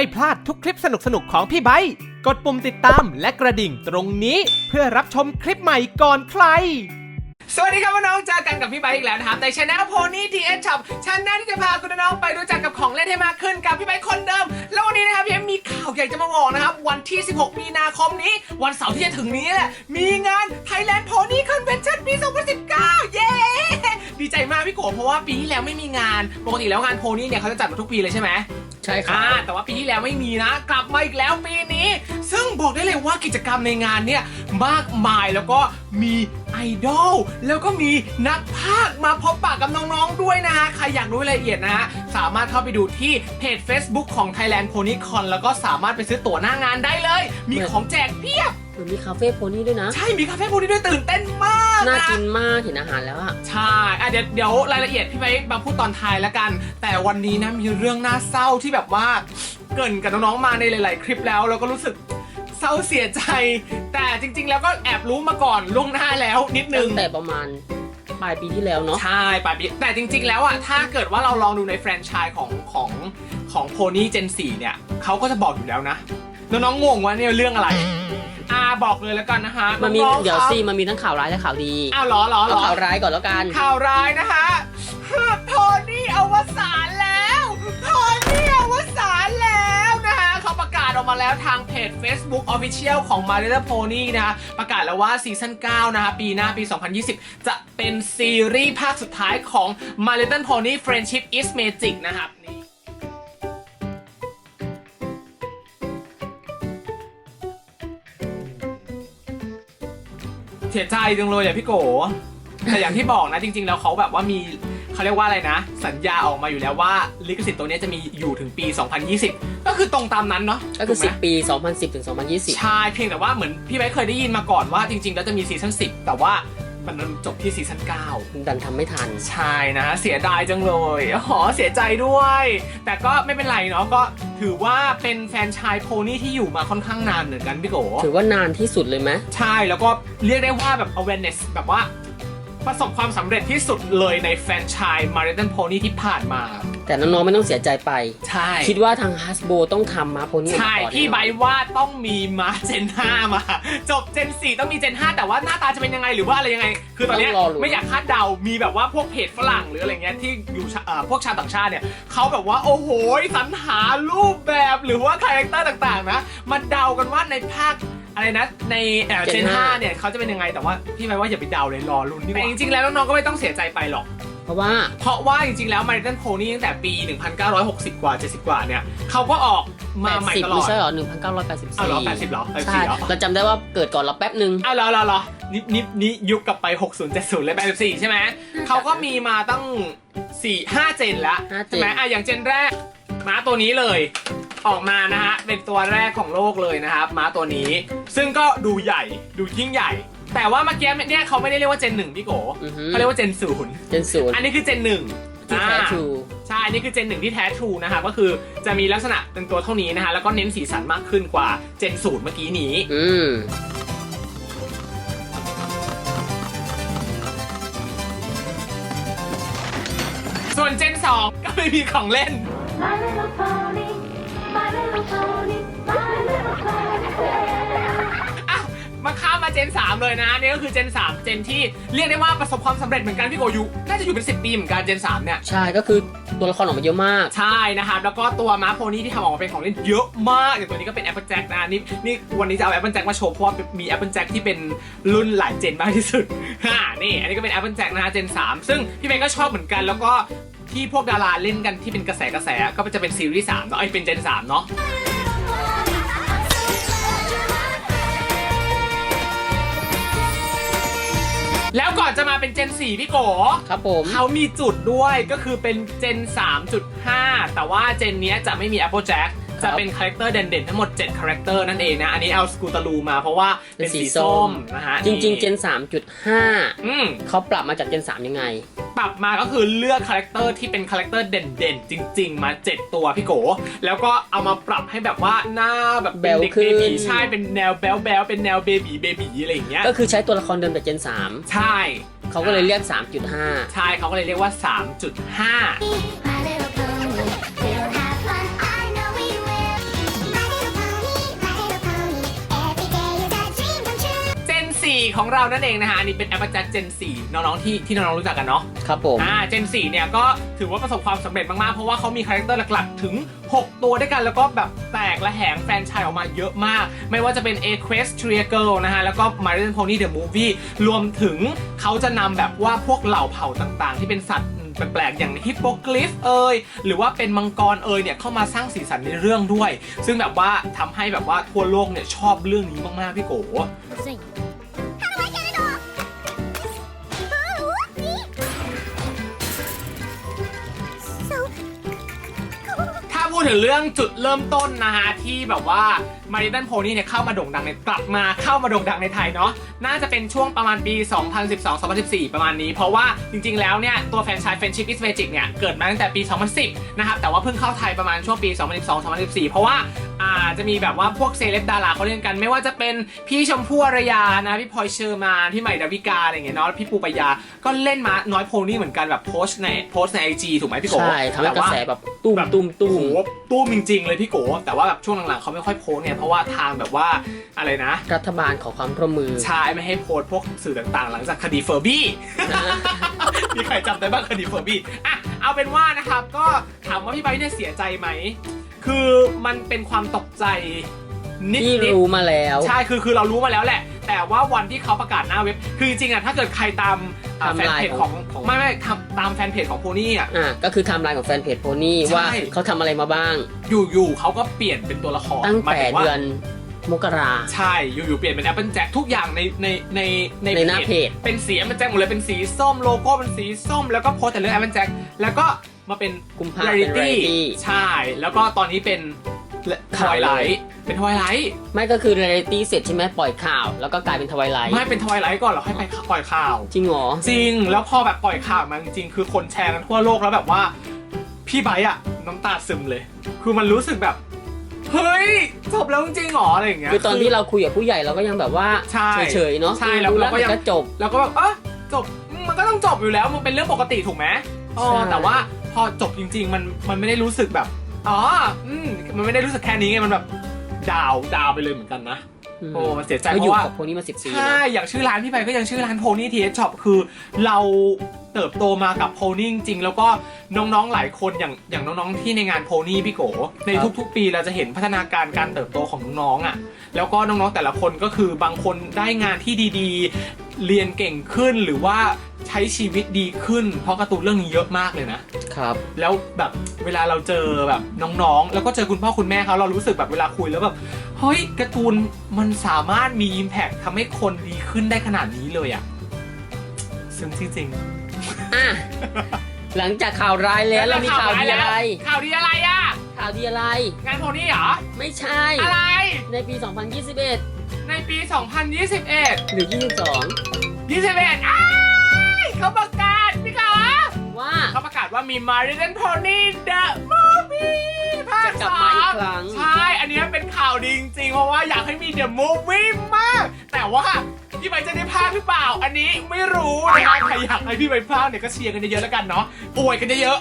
ไม่พลาดทุกคลิปสนุกๆของพี่ไบค์กดปุ่มติดตามและกระดิ่งตรงนี้เพื่อรับชมคลิปใหม่ก่อนใคร สวัสดีครับน้องๆเจอกันกับพี่ไบค์อีกแล้วนะครับในช anel Pony TS Shop ชันแนที่จะพาคุณน้องๆไปรู้จักกับของเล่นให้มากขึ้นกับพี่ไบค์คนเดิม แล้ววันนี้นะครับพี่เอ็มมีข่าวใหญ่จะมาบอกนะครับ วันที่ 16 มีนาคมนี้ วันเสาร์ที่จะถึงนี้แหละมีงาน Thailand Pony Convention ปี 2019 มากพี่โกเพราะว่าปีที่แล้วไม่มีงานปกติแล้วงานโพนี่เนี่ยเขาจะจัดมาทุกปีเลยใช่ไหมใช่ครัอ่าบแต่ว่าปีที่แล้วไม่มีนะ กลับมาอีกแล้วปีนี้ ซึ่งบอกได้เลยว่ากิจกรรมในงานเนี่ยมากมายแล้วก็มีไอดอลแล้วก็มีนักพากย์มาพบปะกับน้องๆด้วยนะฮะ ใครอยากรู้รายละเอียดนะฮะ สามารถเข้าไปดูที่เพจ Facebook ของ Thailand Pony Con แล้วก็สามารถไปซื้อตั๋วหน้างานได้เลย มีของแจกเพียบ มันมีคาเฟ่โพนี่ด้วยนะ ใช่มีคาเฟ่โพนี่ด้วยตื่นเต้นมากน่าะกินมากเห็นอาหารแล้วอะใช่อะเดี๋ยวเดี๋ยวรายละเอียดพี่ไปมาพูดตอนท้ายแล้วกัน แต่วันนี้นะมีเรื่องน่าเศร้าที่แบบว่าเกรินกับน้องๆมาในหลาย ๆ คลิปแล้วเราก็รู้สึกเศร้าเสียใจ แต่จริง ๆ แล้วก็แอบรู้มาก่อนล่วงหน้าแล้วนิดนึตั้ง งแต่ประมาณปลายปีที่แล้วเนาะ ใช่ป่ะพี่แต่จริง ๆ แล้วอะถ้าเกิดว่าเราลองดูในแฟรนไชส์ของของของโพนี่เจน 4 เนี่ยเขาก็จะบอกอยู่แล้วนะ แล้วน้องงงว่าเนี่ยเรื่องอะไรอ่า บอกเลยแล้วกันนะฮะมันมีน้องๆเดี๋ยวครับสิมันมีทั้งข่าวร้ายและข่าวดีอ้าวเหรอเหรอเหรเอาอข่าวร้ายก่อนแล้วกัน ข่าวร้ายนะคะโพนี่อวสานแล้วโพนี่อวสานแล้วนะคะเขาประกาศออกมาแล้วทางเพจ Facebook Official ของ My Little Pony นะคะประกาศแล้วว่าซีซั่น9นะคะปีหน้าปี 2020 จะเป็นซีรีส์ภาคสุดท้ายของ My Little Pony Friendship is Magic นะครับ เสียใจจังเลยอะพี่โกแต่อย่างที่บอกนะจริง ๆ แล้วเขาแบบว่ามีเขาเรียกว่าอะไรนะ สัญญาออกมาอยู่แล้วว่าลิขสิทธิ์ตัวเนี้ยจะมีอยู่ถึงปี 2020 ก็คือตรงตามนั้นเนาะก็คือถูไหม10 ปี 2010 ถึง 2020 ใช่ เพียงแต่ว่าเหมือนพี่ไบค์เคยได้ยินมาก่อนว่าจริงๆ แล้วจะมีซีซั่น10 แต่ว่า มันจบที่ซีซั่น9ดันทำไม่ทัน ใช่นะเสียดายจังเลยหอเสียใจด้วย แต่ก็ไม่เป็นไรเนาะก็ถือว่าเป็นแฟรนไชายโพนี่ที่อยู่มาค่อนข้างนานเหมือนกันพี่โกถือว่านานที่สุดเลยไหมใช่แล้วก็เรียกได้ว่าแบบ awareness แบบว่า ประสบความสำเร็จที่สุดเลยในแฟรนไชายมาริตันโพนี่ที่ผ่านมา แต่น้องๆไม่ต้องเสียใจไป ใช่ คิดว่าทางฮัสโบต้องทำมาโพนี่ใช่ก่อนพี่แน่นอนใบว่าต้องมีมาเจน 5 มา จบเจน 4 ต้องมีเจน 5 แต่ว่าหน้าตาจะเป็นยังไงหรือว่าอะไรยังไง คือตอนเนี้ยต้องรอลุ้นไม่อยากคาดเดา มีแบบว่าพวกเพจฝรั่งหรืออะไรเงี้ยที่อยู่ชาเอ่อพวกชาวต่างชาติเนี่ยเขาแบบว่าโอ้โหสรรหารูปแบบหรือว่าคาแรคเตอร์ต่างๆนะมาเดากันว่าในภาค อะไรนะในเอ่อเจน5เนี่ยเขาจะเป็นยังไงแต่ว่าพี่ใบว่าอย่าไปเดาเลยรอลุ้นดีกว่าแต่จริงๆแล้วน้องๆก็ไม่ต้องเสียใจไปหรอก เพราะว่า เพราะว่าจริงๆแล้วมาริตันโพนี่ตั้งแต่ปี 1960 กว่า 70 กว่าเนี่ยเขาก็ออกมาใหม่80ตลอไม่ด ใช่เหรออ้าวเหรอ1984 80เหรอใช่84เหรอ เราจำได้ว่าเกิดก่อนเราแป๊บหนึ่งอ้าวเหรอเหรอเหรอนี่นี่นี่ยุคกลับไป 60 70เลย84 ใช่ไหมเขาก็มีมาตั้ง 4 5 เจนแล้วห้าเจน ใช่ไหมอะอย่างเจนแรกม้าตัวนี้เลย ออกมานะฮะเป็นตัวแรกของโลกเลยนะครับม้าตัวนี้ ซึ่งก็ดูใหญ่ดูยิ่งใหญ่ แต่ว่าเมื่อกี้เนี่ยเขาไม่ได้เรียกว่าเจนหนึ่งพี่โกอือฮึ เขาเรียกว่าเจนศูนย์เจนศูนย์อันนี้คือเจนหนึ่งที่แท้อ่าทรูใช่อันนี้คือเจนหนึ่งที่แท้ทรูนะครับก็คือจะมีลักษณะเป็นตัวเท่านี้นะฮะแล้วก็เน้นสีสันมากขึ้นกว่าเจนศูนย์เมื่อกี้นี้ อืม ส่วนเจน2ก็ไม่มีของเล่น My little pony, my little pony, my little pony. อะมาข้ามมาเจน 3 เลยนะนี่ก็คือเจน 3 เจนที่เรียกได้ว่าประสบความสำเร็จเหมือนกันพี่โกยุน่าจะอยู่เป็น 10 ปีเหมือนกันเจน 3 เนี่ย ใช่ก็คือตัวละครออกมาเยอะมาก ใช่นะครับแล้วก็ตัวม้าโพนี่ที่ทำออกมาเป็นของเล่นเยอะมากอย่างตัวนี้ก็เป็น Apple Jack นะนี่นี่วันนี้จะเอา Apple Jack มาโชว์เพราะว่ามี Apple Jack ที่เป็นรุ่นหลายเจนมากที่สุดฮ่านี่อันนี้ก็เป็น Apple Jack นะฮะเจน 3 ซึ่งพี่เบนก็ชอบเหมือนกัน แล้วก็ที่พวกดาราเล่นกันที่เป็นกระแสกระแสก็จะเป็นซีรีส์3เนาะไอ้ยเป็นเจน3เนาะ แล้วก่อนจะมาเป็นเจน 4 พี่โกครับผม เขามีจุดด้วยก็คือเป็นเจน 3.5 แต่ว่าเจนเนี้ยจะไม่มี Apple Jack จะเป็นคาแรคเตอร์เด่นๆทั้งหมด7คาแรคเตอร์นั่นเองนะอันนี้เอาสกูตาลูมาเพราะว่าเป็นสีส้มนะฮะจริงๆเจน 3.5อืมเขาปรับมาจากเจน 3 ยังไง ปรับมาก็คือเลือกคาแรคเตอร์ที่เป็นคาแรคเตอร์เด่นๆ จริง ๆ มา 7 ตัวพี่โก แล้วก็เอามาปรับให้แบบว่าหน้าแบบเป็นเด็กแบ๊วขึ้เบนบีใช่เป็นแนวแบ๊วๆเป็นแนวเบบีเบบีอะไรอย่างเงี้ยก็คือใช้ตัวละครเดิมจากเจนใช่3เขาก็เลยเรียก 3.5 ใช่เขาก็เลยเรียกว่า 3.5 4 ของเรานั่นเองนะฮะอันนี้เป็น Applejack Gen 4น้องๆที่ที่น้องๆรู้จักกันเนาะครับผมอ่า Gen 4เนี่ยก็ถือว่าประสบความสำเร็จมากๆ เพราะว่าเขามีคาแรคเตอร์หลักๆ ถึง 6 ตัวด้วยกันแล้วก็แบบแตกและแหงแฟรนไชายออกมาเยอะมาก ไม่ว่าจะเป็น Equestria Girl นะฮะแล้วก็ My Little Pony The Movie รวมถึงเขาจะนำแบบว่าพวกเหล่าเผ่าต่างๆ ที่เป็นสัตว์แปลกๆ อย่างฮิปโปกลิฟเอยหรือว่าเป็นมังกรเอยเนี่ยเข้ามาสร้างสีสันในเรื่องด้วย ซึ่งแบบว่าทำให้แบบว่าทั่วโลกเนี่ยชอบเรื่องนี้มากๆพี่โก พูดถึงเรื่องจุดเริ่มต้นนะฮะที่แบบว่ามาริตันโพนี่เนี่ยเข้ามาโด่งดังในกลับมาเข้ามาโด่งดังในไทยเนาะน่าจะเป็นช่วงประมาณปี 2012-2014 ประมาณนี้ เพราะว่าจริงๆแล้วเนี่ยตัวแฟรนไชาย Friendship is Magic เนี่ยเกิดมาตั้งแต่ปี 2010 นะครับแต่ว่าเพิ่งเข้าไทยประมาณช่วงปี 2012-2014 เพราะว่า จะมีแบบว่าพวกเซเลบดาราเขาเล่นกัน ไม่ว่าจะเป็นพี่ชมพู่อารยานะพี่พลอยเชอร์มานพี่ใหม่ดาวิกาอะไรอย่างเงี้ยเนาะพี่ปูปายาก็เล่นมาน้อยโพนี่เหมือนกันแบบโพสต์ในโพสต์ในไอจีถูกไหมพี่โกใช่ทำให้กระแสแบบตุ้มแบบตุ้มตุ้มโอ้โหตู้มจริงๆเลยพี่โกแต่ว่าแบบช่วงหลังๆเขาไม่ค่อยโพสต์เนี่ยเพราะว่าทางแบบว่าอะไรนะ รัฐบาลขอความร่วมมือใชายไม่ให้โพสต์พวกสื่อต่างๆ หลังจากคดีเฟอร์บี้มีใครจำได้บ้างคดีเฟอร์บี้อะเอาเป็นว่านะครับ ก็ถามว่าพี่ไบร์ทเนี่ยเสียใจไหม คือมันเป็นความตกใจนิดที่ๆ รู้มาแล้ว ใช่ คือ คือเรารู้มาแล้วแหละ แต่ว่าวันที่เขาประกาศหน้าเว็บ คือจริงๆอะถ้าเกิดใครตามอ่าไทม์แฟนไลน์เพจของของ ไม่ไม่ทำตามแฟนเพจของโพนี่อะอ่าก็คือไทม์ไลน์ของแฟนเพจโพนี่ใช่ ว่าเขาทำอะไรมาบ้าง อยู่ๆเขาก็เปลี่ยนเป็นตัวละครตั้งหมายแต่ถึว่าเดือน มกรา ใช่ อยู่ๆเปลี่ยนเป็น Apple Jack ทุกอย่างในในในในหน้าเพจ เป็นสี Apple Jack หมดเลยเป็นสีส้มโลโก้เป็นสีส้ม แล้วก็โพสต์แต่เรื่อง Apple Jack แล้วก็มาเป็นกุมภาเป็น Rarity Rarity ใช่ แล้วก็ตอนนี้เป็นทวายไลท์เป็นทวายไลท์ไม่ก็คือเร a ลิตี้เสร็จใช่ไหมปล่อยข่าว แล้วก็กลายเป็นทวายไลท์ไม่เป็นทวายไลท์ก่อนเหรอให้ไปปล่อยข่าว จริงเหรอ จริง แล้วพอแบบปล่อยข่าวมาจริงๆคือคนแชร์กันทั่วโลกแล้วแบบว่า พี่ไบร์ทอะน้ำตาซึมเลย คือมันรู้สึกแบบ เฮ้ยจบแล้วจริงๆหรออะไรอย่างเงี้ย คือตอนที่เราคุยกับผู้ใหญ่เราก็ยังแบบว่าใช่เฉยๆเนาะใช่แล้วดูเราก็ยังดี๋วก็จบ แล้วก็แบบเออจบมันก็ต้องจบอยู่แล้วมันเป็นเรื่องปกติถูกไหมอ๋อใช่ แต่ว่าพอจบจริง ๆ มันมันไม่ได้รู้สึกแบบอ๋ออืมมันไม่ได้รู้สึกแค่นี้ไงมันแบบดาวดาวไปเลยเหมือนกันนะ โอ้เสียใจก็เพอยู่ราะว่ากับพวกนี้มาสิบปีใช่นะอย่างชื่อร้านพี่ไปก็ยังชื่อร้านโพนี่ทีเอช็อปคือเราเติบโตมากับโพนี่จริงๆแล้วก็น้องๆหลายคนอย่างอย่างน้องๆที่ในงานโพนี่พี่โกในครับทุกๆ ปีเราจะเห็นพัฒนาการการเติบโตของน้องๆอะ แล้วก็น้องๆแต่ละคนก็คือบางคนได้งานที่ดีๆ เรียนเก่งขึ้นหรือว่าใช้ชีวิตดีขึ้น เพราะการ์ตูนเรื่องนี้เยอะมากเลยนะครับ แล้วแบบเวลาเราเจอแบบน้องๆ แล้วก็เจอคุณพ่อคุณแม่เขาเรารู้สึกแบบเวลาคุยแล้วแบบ เฮ้ยการ์ตูนมันสามารถมีอิมแพคทำให้คนดีขึ้นได้ขนาดนี้เลยอะซึ่งจริงอะหลังจากข่าวร้ายๆแล้วเรามีข่าวดีแล้อะไร ข่าวดีอะไรอะข่าวดีอะไร งานโพนี่เหรอ ไม่ใช่ อะไร ในปี 2021 ในปี 2021 หรือ 22 21อ้ายเขาประกาศพี่คะว่า เขาประกาศว่ามี m a r i a n Pony The Movie ภาคจะกลับสามาอีกมครั้ง ใช่ ดีจริงๆ เพราะว่าอยากให้มี The Movie มาก แต่ว่าพี่ใบจะได้ภาคหรือเปล่า อันนี้ไม่รู้นะคะใครอยากให้พี่ใบภาคเนี่ยก็เชียร์กันเยอะๆแล้วกันเนาะอวยกันเยอะ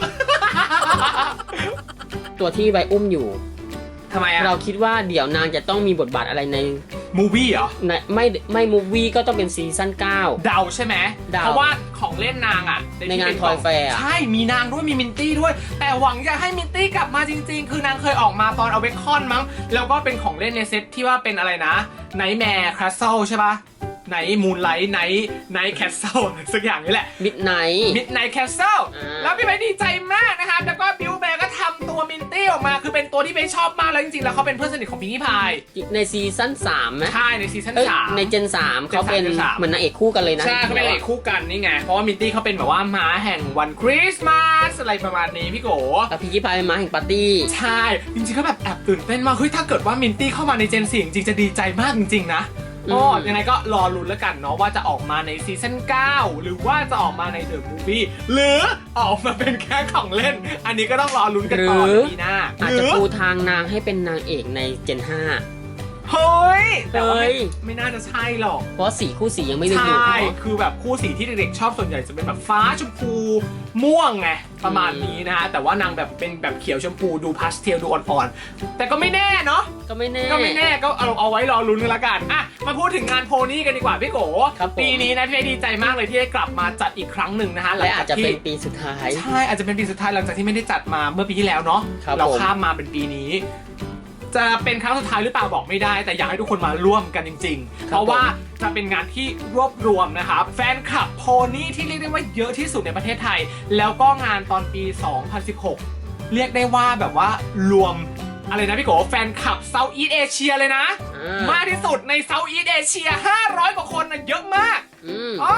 ตัวที่ใบอุ้มอยู่ๆทำไมอะเราคิดว่าเดี๋ยวนางจะต้องมีบทบาทอะไรใน มูวี่เหรอในไม่ไม่มูฟวี่ก็ต้องเป็นซีซั่น9 เดาใช่ไหมเดาเพราะว่าของเล่นนางอะในงานที่เป็ Toy Fair อะ ใช่มีนางด้วยมีมินตี้ด้วย แต่หวังจะให้มินตี้กลับมาจริง ๆ คือนางเคยออกมาตอนเอาเบคอนมั้ง แล้วก็เป็นของเล่นในเซตที่ว่าเป็นอะไรนะไนแมร์คาสเซิลใช่ปะ ไนมูนไลท์ไนไนแคสเซิลสักอย่างนี่แหละ มิดไนท์ มิดไนท์แคสเซิลอ่า แล้วพี่ไปดีใจมากนะครับแล้วก็บิวแบร์ก็ทำตัวมินตี้ออกมา คือเป็นตัวที่ไปชอบมากแล้วจริงๆ แล้วเขาเป็นเพื่อนสนิทของพิงกี้พายในซีซั่น3ไหมใช่ในซีซั่นเอ้ยสาม ในเจน3เขาเป็น Gen สาม เหมือนนางเอกคู่กันเลยนะ ใช่เขาเป็นเอกคู่กันนี่ไง เพราะว่ามินตี้เขาเป็นแบบว่าม้าแห่งวันคริสต์มาสอะไรประมาณนี้พี่โก แล้วพิงกี้พายเป็นม้าแห่งปาร์ตี้ ใช่ จริงๆก็แบบแอบตื่นเต้นมากเฮ้ยถ้าเกิดว่ามินตี้เข้ามาในเจนสี่จริงๆจะดีใจมากจริงๆนะ อืมอ๋อยังไงก็รอลุ้นแล้วกันเนาะว่าจะออกมาในซีซั่น9 หรือว่าจะออกมาในเดอะมูฟวี่หรือออกมาเป็นแค่ของเล่น อันนี้ก็ต้องรอลุ้นกันต่อในปีหน้าอาจหจะรือปูทางนางให้เป็นนางเอกในเจน5 เฮ้ย แต่ว่าไม่เฮ้ย ไม่น่าจะใช่หรอก เพราะสีคู่สียังไม่ได้ดูใช่ เนอะคือแบบคู่สีที่เด็กๆชอบส่วนใหญ่จะเป็นแบบฟ้าชมพูม่วงไง ประมาณนี้นะฮะ แต่ว่านางแบบเป็นแบบเขียวชมพูดูพาสเทลดูอ่อนๆ แต่ก็ไม่แน่เนาะ ก็ไม่แน่ ก็ไม่แน่ก็เอาเอาไว้รอลุ้นกันละกันอะมาพูดถึงงานโพนี่กันดีกว่าพี่โกครับผม ปีนี้นะพี่เอดีใจมากเลยที่ได้กลับมาจัดอีกครั้งหนึ่งนะฮะหลัและงอาจจาจะกที่เป็นปีสุดท้าย ใช่อาจจะเป็นปีสุดท้ายหลังจากที่ไม่ได้จัดมาเมื่อปีที่แล้วเนาะครับเราผม ข้ามมาเป็นปีนี้ จะเป็นครั้งสุดท้ายหรือเปล่าบอกไม่ได้ แต่อยากให้ทุกคนมาร่วมกันจริง ๆ เพราะว่าจะเป็นงานที่รวบรวมนะครับ แฟนคลับโพนี่ที่เรียกได้ว่าเยอะที่สุดในประเทศไทย แล้วก็งานตอนปี 2016 เรียกได้ว่าแบบว่ารวมอะไรนะพี่โกแฟนคลับเซาท์อีสเอเชียเลยนะอ่ามมากที่สุดในเซาท์อีสเอเชีย 500 กว่าคนนะเยอะมาก อืมอ๋อ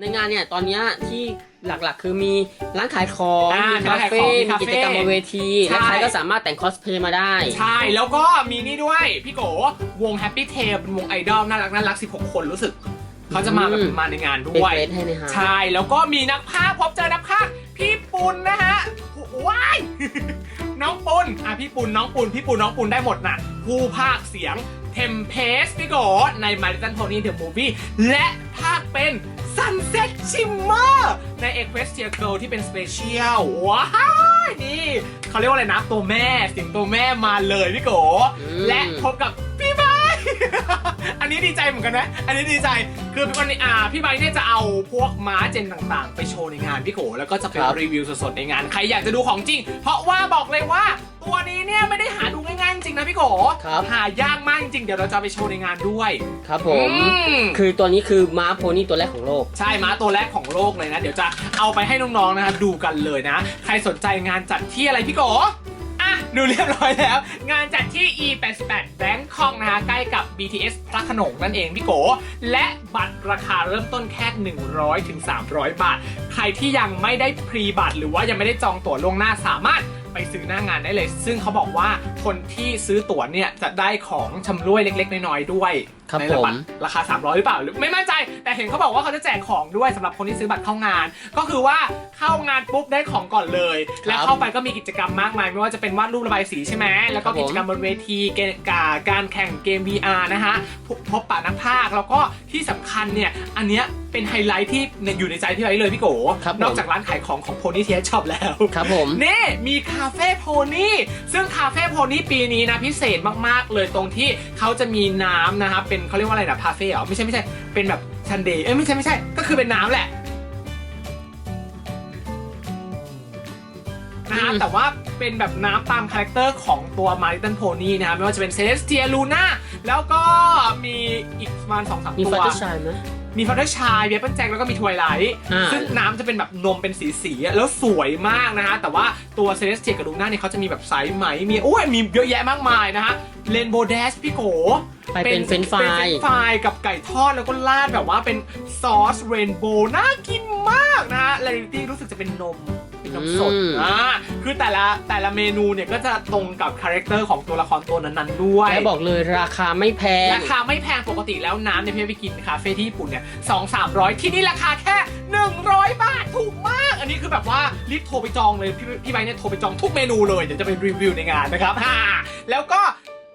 ในงานเนี่ยตอนเนี้ยที่หลักๆ คือมีร้านขายของอ่ามีคาเฟ่มีมีคาเฟ่กิจกรรมบนเวทีใช่ และใครก็สามารถแต่งคอสเพลย์มาได้ ใช่ แล้วก็มีนี่ด้วย พี่โกวง Happy Tail เป็นวงไอดอลน่ารักน่ารัก 16 คนรู้สึก เขาจะมาแบบอืม มาในงานเป็นด้วย เฟสให้นะฮะใช่ แล้วก็มีนักพากย์พบเจอนักพากย์พี่ปุณนะฮะว้าย น้องปุณอะพี่ปุณน้องปุณพี่ปุณน้องปุณได้หมดน่ะ ผู้พากย์เสียงเทมเพสพี่โกใน m a r i t a n Pony The Movie และพากย์ เป็น Sunset Shimmer ใน Equestria Girl ที่เป็นสเปเชียลว้ายนี่เขาเรียกว่าอะไรนะ ตัวแม่เสียงตัวแม่มาเลยพี่โก อืม และพบกับพี่ไบร์ทอันนี้ดีใจเหมือนกันนะ อันนี้ดีใจ คือวันนี้อ่าพี่ไบร์ทเนี่ยจะเอาพวกม้าเจนต่างๆ ไปโชว์ในงานพี่โก แล้วก็จะเป็นครับ รีวิวสดๆในงาน ใครอยากจะดูของจริง เพราะว่าบอกเลยว่า ตัวนี้เนี่ยไม่ได้หาดูง่ายๆจริงๆนะพี่โกครับ หายากมากจริงๆเดี๋ยวเราจะเอาไปโชว์ในงานด้วยครับผม อืม คือตัวนี้คือม้าโพนี่ตัวแรกของโลก ใช่ม้าตัวแรกของโลกเลยนะ เดี๋ยวจะเอาไปให้น้องๆนะครับดูกันเลยนะ ใครสนใจงานจัดที่อะไรพี่โกอะดูเรียบร้อยแล้ว งานจัดที่ E88 Bangkok นะฮะใกล้กับ BTS พระโขนงนั่นเองพี่โก และบัตรราคาเริ่มต้นแค่ 100ถึง300 บาท ใครที่ยังไม่ได้พรีบัตรหรือว่ายังไม่ได้จองตั๋วล่วงหน้าสามารถ ไปซื้อหน้างานได้เลย ซึ่งเขาบอกว่าคนที่ซื้อตั๋วเนี่ยจะได้ของชำร่วยเล็ก ๆ น้อยๆด้วย ครับในบัตผมราคา 300 หรือเปล่าหรือไม่มั่นใจ แต่เห็นเขาบอกว่าเขาจะแจกของด้วยสำหรับคนที่ซื้อบัตรเข้างาน ก็คือว่าเข้างานปุ๊บได้ของก่อนเลย แล้วเข้าไปก็มีกิจกรรมมากมาย ไม่ว่าจะเป็นวาดรูประบายสีใช่ไหมแล้วก็ครับผมกิจกรรมบนเวทีเกมกาการแข่งเกม VR นะฮะพบพบปะนักพากย์แล้วก็ที่สำคัญเนี่ยอันเนี้ยเป็นไฮไลท์ที่อยู่ในใจพี่ไว้เลยพี่โกครับผม นอกจากร้านขายของของโพนี่เทียช็อปแล้ว ครับผม นี่มีคาเฟ่โพนี่ซึ่งคาเฟ่โพนี่ปีนี้นะพิเศษมากๆ เลยตรงที่เขาจะมีน้ำนะครับเป็นเขาเรียกว่าอะไรนะพาเฟ่เหรอไม่ใช่ไม่ใช่เป็นแบบชันเดย์เอ้ยไม่ใช่ไม่ใช่ ก็คือเป็นน้ำแหละนะฮะอืมแต่ว่าเป็นแบบน้ำตามคาแรคเตอร์ของตัวมาริตันโพนี่นะครับไม่ว่าจะเป็นเซเลสเทียลูน่าแล้วก็มีอีกประมาณสองสามมีตัฟัตวเตอร์ชายไหม มีฟัตเตอร์ชายเวเปิลแจ็คแล้วก็มีทวายไลท์อ่า ซึ่งน้ำจะเป็นแบบนมเป็นสีสีๆอะแล้วสวยมากนะฮะ แต่ว่าตัวเซเลสเทียกับลูน่าเนี่ยเขาจะมีแบบสายไหม มีโอ้ยมีเยอะแยะมากมายนะฮะเรนโบว์แดชพี่โก ไปเป็นเฟรนช์ฟราย เป็นเฟรนช์ฟรายกับไก่ทอดแล้วก็ราดแบบว่าเป็นซอสเรนโบว์น่ากินมากนะฮะเรนตี้รู้สึกจะเป็นนมเป็นนมสดอืม อ่าคือแต่ละแต่ละเมนูเนี่ยก็จะตรงกับคาแรคเตอร์ของตัวละครตัวนั้นๆด้วย และบอกเลยราคาไม่แพง ราคาไม่แพงปกติแล้วน้ำเนี่ยพี่ไปกินคาเฟ่ที่ญี่ปุ่นเนี่ยสองสามร้อยที่นี่ราคาแค่ 100 บาทถูกมาก อันนี้คือแบบว่ารีบโทรไปจองเลย พี่พี่ใบร์ทเนี่ยโทรไปจองทุกเมนูเลย เดี๋ยวจะไปรีวิวในงานนะครับฮ่าแล้วก็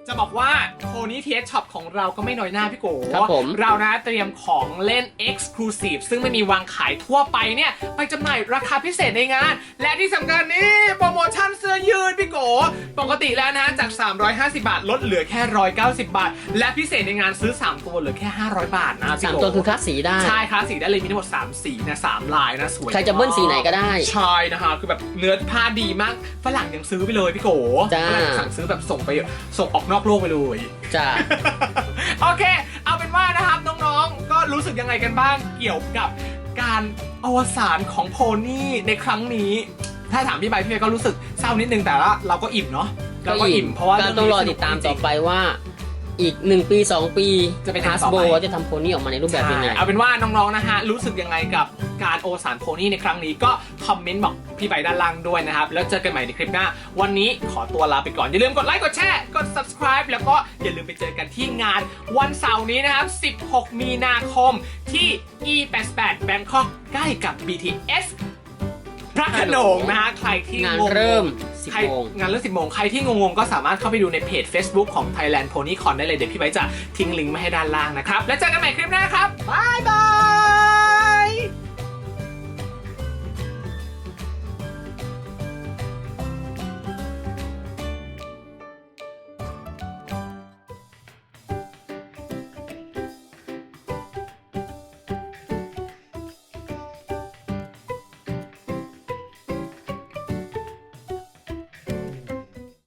จะบอกว่าโทนี่เทสช็อปของเราก็ไม่น้อยหน้าพี่โกครับผม เรานะเตรียมของเล่น Exclusive ซึ่งไม่มีวางขายทั่วไปเนี่ย ไปจำหน่ายราคาพิเศษในงาน และที่สำคัญนี่โปรโมชั่นเสื้อยืดพี่โก ปกติแล้วนะจาก 350 บาท ลดเหลือแค่ 190 บาท และพิเศษในงานซื้อ 3 ตัวเหลือแค่ 500 บาทนะสามพี่โกตัวคือคลาสสีได้ ใช่คลาสสีได้เลยมีทั้งหมด3สีนะ3ลายนะสวยใครจะเบิ้ลสีไหนก็ได้ ใช่นะคะคือแบบเนื้อผ้าดีมากฝรั่งยังซื้อไปเลยพี่โกจ้า ฝรั่งสั่งซื้อแบบส่งไปส่งออกนอกโลกไปเลย จ้า โอเค เอาเป็นว่านะครับน้องๆ ก็รู้สึกยังไงกันบ้างเกี่ยวกับการอวสานของโพนี่ในครั้งนี้ ถ้าถามพี่ใบร์ทพี่ใบร์ทก็รู้สึกเศร้านิดนึงแต่ละเราก็อิ่มเนาะเราก็อิ่มเพราะว่าก็ต้องรอติดตามต่อไปว่า อีก 1 ปี 2 ปีจะเป็นยังไงฮัสโบจะทำโพนี่ออกมาในรูปแบบยังไง ใช่เอาเป็นว่าน้องๆ นะฮะ รู้สึกยังไงกับการโอสานโพนี่ในครั้งนี้ก็คอมเมนต์บอกพี่ใบด้านล่างด้วยนะครับ แล้วเจอกันใหม่ในคลิปหน้า วันนี้ขอตัวลาไปก่อน อย่าลืมกดไลค์กดแชร์กด subscribe แล้วก็อย่าลืมไปเจอกันที่งานวันเสาร์นี้นะครับ 16 มีนาคมที่ E88 Bangkok ใกล้กับ BTS พระโขนงนะฮะใครที่งานงงๆเริ่ม10ใครโมง งานเริ่ม10โมงใครที่งงๆก็สามารถเข้าไปดูในเพจ Facebook ของ Thailand PonyCon ได้เลยเดี๋ยวพี่ไบร์ทจะทิ้งลิงก์มาให้ด้านล่างนะครับ แล้วเจอกันใหม่คลิปหน้าครับบายบาย